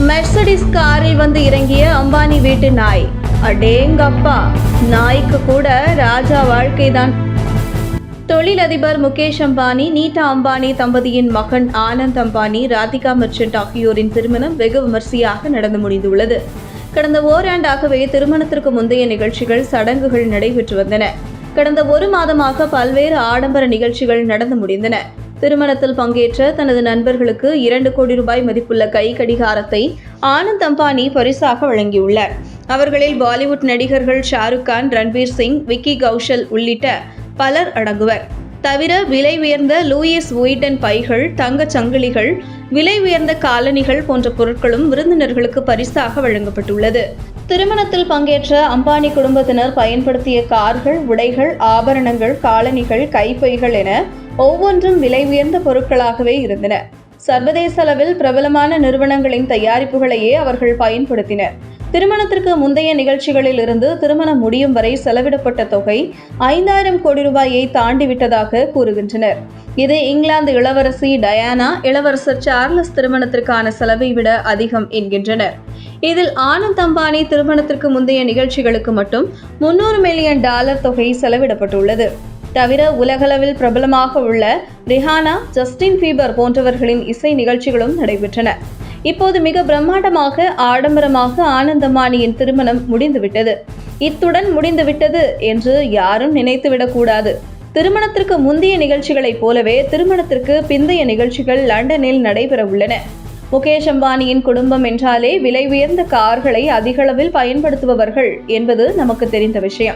Mercedes காரில் வந்து இறங்கிய அம்பானி வீட்டு நாய். அடேங்கப்பா நாய்க்கு கூட ராஜா வாழ்க்கைதான். தொழிலதிபர் முகேஷ் அம்பானி நீதா அம்பானி தம்பதியின் மகன் ஆனந்த் அம்பானி ராதிகா மர்ச்சன்ட் ஆகியோரின் திருமணம் வெகு விமர்சையாக நடந்து முடிந்துள்ளது. கடந்த ஓராண்டாகவே திருமணத்திற்கு முந்தைய நிகழ்ச்சிகள் சடங்குகள் நடைபெற்று வந்தன. கடந்த ஒரு மாதமாக பல்வேறு ஆடம்பர நிகழ்ச்சிகள் நடந்து முடிந்தன. திருமணத்தில் பங்கேற்ற தனது நண்பர்களுக்கு இரண்டு கோடி ரூபாய் மதிப்புள்ள கை கடிகாரத்தை ஆனந்த் அம்பானி பரிசாக வழங்கியுள்ளார். அவர்களில் பாலிவுட் நடிகர்கள் ஷாருக் கான் ரன்பீர் சிங் விக்கி கௌஷல் உள்ளிட்ட பலர் அடங்குவர். தவிர விலை உயர்ந்த லூயிஸ் உயிட்டன் பைகள் தங்கச் சங்கிலிகள் விலை உயர்ந்த காலணிகள் போன்ற பொருட்களும் விருந்தினர்களுக்கு பரிசாக வழங்கப்பட்டுள்ளது. திருமணத்தில் பங்கேற்ற அம்பானி குடும்பத்தினர் பயன்படுத்திய கார்கள் உடைகள் ஆபரணங்கள் காலணிகள் கைப்பைகள் என ஒவ்வொன்றும் விலை உயர்ந்த பொருட்களாகவே இருந்தன. சர்வதேச அளவில் பிரபலமான நிறுவனங்களின் தயாரிப்புகளையே அவர்கள் பயன்படுத்தினர். திருமணத்திற்கு முந்தைய நிகழ்ச்சிகளில் இருந்து திருமணம் முடியும் வரை செலவிடப்பட்ட தொகை ஐந்தாயிரம் கோடி ரூபாயை தாண்டிவிட்டதாக கூறுகின்றனர். இது இங்கிலாந்து இளவரசி டயானா இளவரசர் சார்லஸ் திருமணத்திற்கான செலவை விட அதிகம் என்கின்றனர். இதில் ஆனந்த் அம்பானி திருமணத்திற்கு முந்தைய நிகழ்ச்சிகளுக்கு மட்டும் முன்னூறு மில்லியன் டாலர் தொகை செலவிடப்பட்டுள்ளது. தவிர உலகளவில் பிரபலமாக உள்ள ரிஹானா ஜஸ்டின் பீபர் போன்றவர்களின் இசை நிகழ்ச்சிகளும் நடைபெற்றன. இப்போது மிக பிரம்மாண்டமாக ஆடம்பரமாக ஆனந்தமானியின் திருமணம் முடிந்துவிட்டது. இத்துடன் முடிந்துவிட்டது என்று யாரும் நினைத்துவிடக்கூடாது. திருமணத்திற்கு முந்தைய நிகழ்ச்சிகளைப் போலவே திருமணத்திற்கு பிந்தைய நிகழ்ச்சிகள் லண்டனில் நடைபெற உள்ளன முகேஷ் அம்பானியின் குடும்பம் என்றாலே விலை உயர்ந்த கார்களை அதிகளவில் பயன்படுத்துபவர்கள் என்பது நமக்கு தெரிந்த விஷயம்.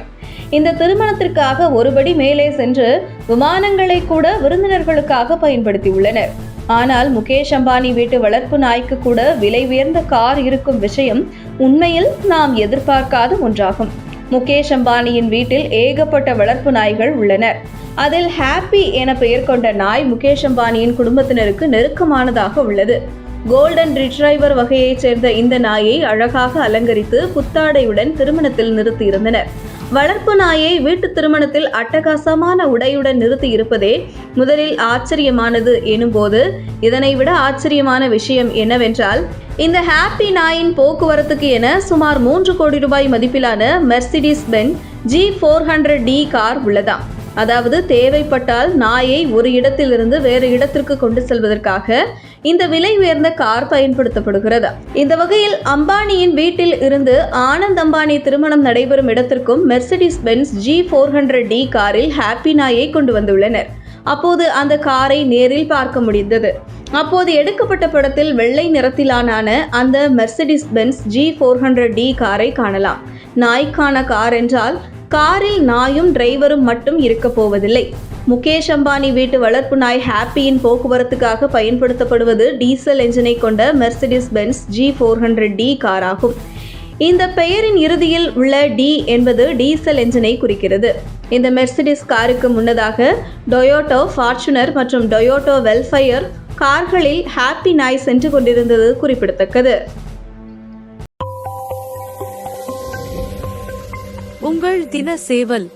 இந்த திருமணத்திற்காக ஒருபடி மேலே சென்று விமானங்களை கூட விருந்தினர்களுக்காக பயன்படுத்தியுள்ளனர். ஆனால் முகேஷ் அம்பானி வீட்டு வளர்ப்பு நாய்க்கு கூட விலை உயர்ந்த கார் இருக்கும் விஷயம் உண்மையில் நாம் எதிர்பார்க்காத ஒன்றாகும். முகேஷ் அம்பானியின் வீட்டில் ஏகப்பட்ட வளர்ப்பு நாய்கள் உள்ளனர். அதில் ஹாப்பி என பெயர் கொண்ட நாய் முகேஷ் அம்பானியின் குடும்பத்தினருக்கு நெருக்கமானதாக உள்ளது. கோல்டன் ரிட்ரைவர் வகையைச் சேர்ந்த இந்த நாயை அழகாக அலங்கரித்து புத்தாடையுடன் திருமணத்தில் நிறுத்தியிருந்தனர். வளர்ப்பு நாயை வீட்டு திருமணத்தில் அட்டகாசமான உடையுடன் நிறுத்தி இருப்பதே முதலில் ஆச்சரியமானது எனும்போது இதனை விட ஆச்சரியமான விஷயம் என்னவென்றால் இந்த ஹாப்பி நாயின் போக்குவரத்துக்கு என சுமார் மூன்று கோடி ரூபாய் மதிப்பிலான Mercedes Benz G four hundred D car உள்ளதாம். அதாவது தேவைப்பட்டால் நாயை ஒரு இடத்திலிருந்து வேறு இடத்திற்கு கொண்டு செல்வதற்காக இந்த விலை உயர்ந்த கார் பயன்படுத்தப்படுகிறது. இந்த வகையில் அம்பானியின் வீட்டில் இருந்து ஆனந்த் அம்பானி திருமணம் நடைபெறும் இடத்திற்கும் Mercedes Benz G four hundred D காரில் ஹாப்பி நாயை கொண்டு வந்துள்ளனர். அப்போது அந்த காரை நேரில் பார்க்க முடிந்தது. அப்போது எடுக்கப்பட்ட படத்தில் வெள்ளை நிறத்திலான அந்த Mercedes Benz G four hundred D காரை காணலாம். நாய்க்கான கார் என்றால் காரில் நாயும் டிரைவரும் மட்டும் இருக்க போவதில்லை. முகேஷ் அம்பானி வீட்டு வளர்ப்பு நாய் ஹாப்பியின் போக்குவரத்துக்காக பயன்படுத்தப்படுவது டீசல் என்ஜினை கொண்ட Mercedes Benz G four hundred D car ஆகும் இந்த பெயரின் இறுதியில் உள்ள டி என்பது டீசல் என்ஜினை குறிக்கிறது. இந்த மெர்சிடிஸ் காருக்கு முன்னதாக டொயோட்டோ ஃபார்ச்சுனர் மற்றும் டொயோட்டோ வெல்ஃபயர் கார்களில் ஹாப்பி நாய் சென்று கொண்டிருந்தது குறிப்பிடத்தக்கது. உங்கள் தின சேவல்